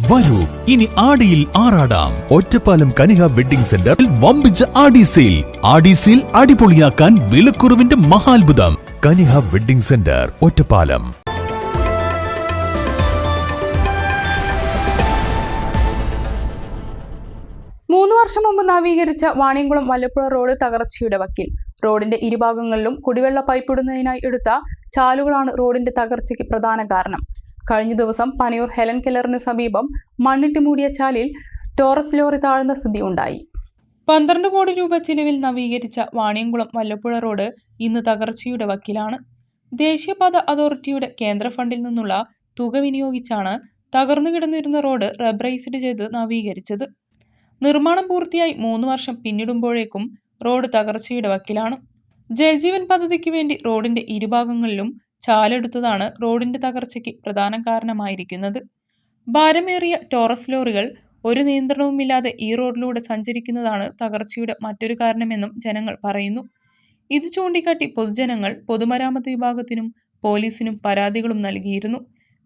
വരൂ. ഇനി ആടിയിൽ ആറാടാം. ഒറ്റപ്പാലം കനിഹ വെഡിംഗ് സെന്ററിൽ വമ്പിച്ച ആടി സെയിൽ. ആടി സെയിൽ അടിപൊളിയാക്കാൻ വിലക്കുറവിന്റെ മഹാത്ഭുതം. Kaniha wedding centre Ottapalam. മൂന്ന് വർഷം മുമ്പ് നവീകരിച്ച വാണിയംകുളം വല്ലപ്പുഴ റോഡ് തകർച്ചയുടെ വക്കിൽ. റോഡിന്റെ ഇരുഭാഗങ്ങളിലും കുടിവെള്ള പൈപ്പിടുന്നതിനായി എടുത്ത ചാലുകളാണ് റോഡിന്റെ തകർച്ചയ്ക്ക് പ്രധാന കാരണം. കഴിഞ്ഞ ദിവസം പനയൂർ ഹെലൻ കെല്ലറിന് സമീപം മണ്ണിട്ട് മൂടിയ ചാലിൽ ടോറസ് ലോറി താഴ്ന്ന സ്ഥിതി ഉണ്ടായി. പന്ത്രണ്ട് കോടി രൂപ ചിലവിൽ നവീകരിച്ച വാണിയംകുളം വല്ലപ്പുഴ റോഡ് ഇന്ന് തകർച്ചയുടെ വക്കിലാണ്. ദേശീയപാത അതോറിറ്റിയുടെ കേന്ദ്ര ഫണ്ടിൽ നിന്നുള്ള തുക വിനിയോഗിച്ചാണ് തകർന്നു കിടന്നിരുന്ന റോഡ് റബ്രൈസ്ഡ് ചെയ്ത് നവീകരിച്ചത്. നിർമ്മാണം പൂർത്തിയായി മൂന്ന് വർഷം പിന്നിടുമ്പോഴേക്കും റോഡ് തകർച്ചയുടെ വക്കിലാണ്. ജൽജീവൻ പദ്ധതിക്ക് വേണ്ടി റോഡിന്റെ ഇരുഭാഗങ്ങളിലും ചാലെടുത്തതാണ് റോഡിന്റെ തകർച്ചയ്ക്ക് പ്രധാന കാരണമായിരിക്കുന്നത്. ഭാരമേറിയ ടോറസ് ലോറികൾ ഒരു നിയന്ത്രണവുമില്ലാതെ ഈ റോഡിലൂടെ സഞ്ചരിക്കുന്നതാണ് തകർച്ചയുടെ മറ്റൊരു കാരണമെന്നും ജനങ്ങൾ പറയുന്നു. ഇത് ചൂണ്ടിക്കാട്ടി പൊതുജനങ്ങൾ പൊതുമരാമത്ത് വിഭാഗത്തിനും പോലീസിനും പരാതികളും നൽകിയിരുന്നു.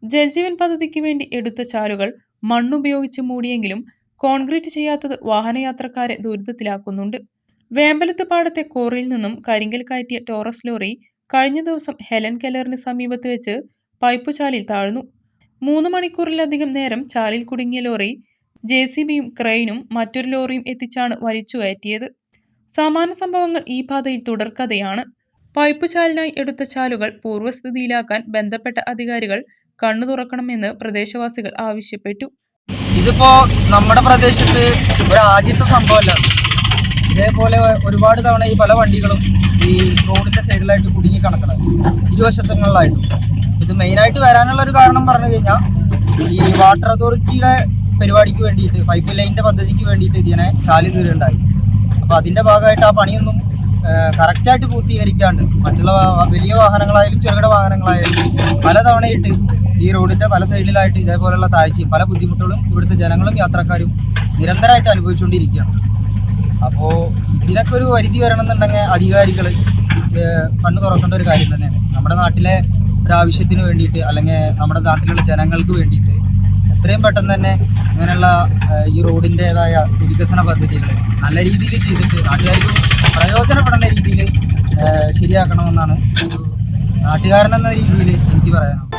ജൽജീവൻ പദ്ധതിക്ക് വേണ്ടി എടുത്ത ചാലുകൾ മണ്ണുപയോഗിച്ച് മൂടിയെങ്കിലും കോൺക്രീറ്റ് ചെയ്യാത്തത് വാഹനയാത്രക്കാരെ ദുരിതത്തിലാക്കുന്നുണ്ട്. വേമ്പലത്ത് പാടത്തെ കോറിയിൽ നിന്നും കരിങ്കൽ കയറ്റിയ ടോറസ് ലോറി കഴിഞ്ഞ ദിവസം ഹെലൻ കെല്ലറിന് സമീപത്ത് വെച്ച് പൈപ്പ് ചാലിൽ താഴ്ന്നു. മൂന്ന് മണിക്കൂറിലധികം നേരം ചാലിൽ കുടുങ്ങിയ ലോറി ജെ സി ബിയും ക്രെയിനും മറ്റൊരു ലോറിയും എത്തിച്ചാണ് വലിച്ചു കയറ്റിയത്. സമാന സംഭവങ്ങൾ ഈ പാതയിൽ തുടർക്കഥയാണ് പൈപ്പ് ചാലിനായി എടുത്ത ചാലുകൾ പൂർവസ്ഥിതിയിലാക്കാൻ ബന്ധപ്പെട്ട അധികാരികൾ കണ്ണു തുറക്കണമെന്ന് പ്രദേശവാസികൾ ആവശ്യപ്പെട്ടു. ഇതിപ്പോ നമ്മുടെ പ്രദേശത്ത് ഒരു ആദ്യത്തെ സംഭവമല്ല. ഇതേപോലെ ഒരുപാട് തവണ ഈ പല വണ്ടികളും ഈ റോഡിന്റെ സൈഡിലായിട്ട് കുടുങ്ങി കിടക്കണം ഇരുവശത്തങ്ങളിലായിട്ടും. ഇത് മെയിനായിട്ട് വരാനുള്ള ഒരു കാരണം പറഞ്ഞു കഴിഞ്ഞാൽ ഈ വാട്ടർ അതോറിറ്റിയുടെ പരിപാടിക്ക് വേണ്ടിയിട്ട് പൈപ്പ് ലൈനിന്റെ പദ്ധതിക്ക് വേണ്ടിയിട്ട് ഇതിനെ ചാലി കീറുണ്ടായി. അപ്പോൾ അതിന്റെ ഭാഗമായിട്ട് ആ പണിയൊന്നും കറക്റ്റായിട്ട് പൂർത്തീകരിക്കാണ്ട് മറ്റുള്ള വലിയ വാഹനങ്ങളായാലും ചെറുകിട വാഹനങ്ങളായാലും പലതവണയിട്ട് ഈ റോഡിന്റെ പല സൈഡിലായിട്ട് ഇതേപോലെയുള്ള താഴ്ചയും പല ബുദ്ധിമുട്ടുകളും ഇവിടുത്തെ ജനങ്ങളും യാത്രക്കാരും നിരന്തരമായിട്ട് അനുഭവിച്ചുകൊണ്ടിരിക്കുകയാണ് അപ്പോൾ ഇതിനൊക്കെ ഒരു പരിധി വരണമെന്നുണ്ടെങ്കിൽ അധികാരികൾ കണ്ണു തുറക്കേണ്ട ഒരു കാര്യം തന്നെയാണ്. നമ്മുടെ നാട്ടിലെ ഒരു ആവശ്യത്തിന് വേണ്ടിയിട്ട് അല്ലെങ്കിൽ നമ്മുടെ നാട്ടിലുള്ള ജനങ്ങൾക്ക് വേണ്ടിയിട്ട് എത്രയും പെട്ടെന്ന് തന്നെ ഇങ്ങനെയുള്ള ഈ റോഡിന്റെതായ വികസന പദ്ധതികൾ നല്ല രീതിയിൽ ചെയ്തിട്ട് നാട്ടുകാർക്ക് പ്രയോജനപ്പെടുന്ന രീതിയിൽ ശരിയാക്കണമെന്നാണ് നാട്ടുകാരൻ എന്ന രീതിയിൽ എനിക്ക് പറയാനുള്ളത്.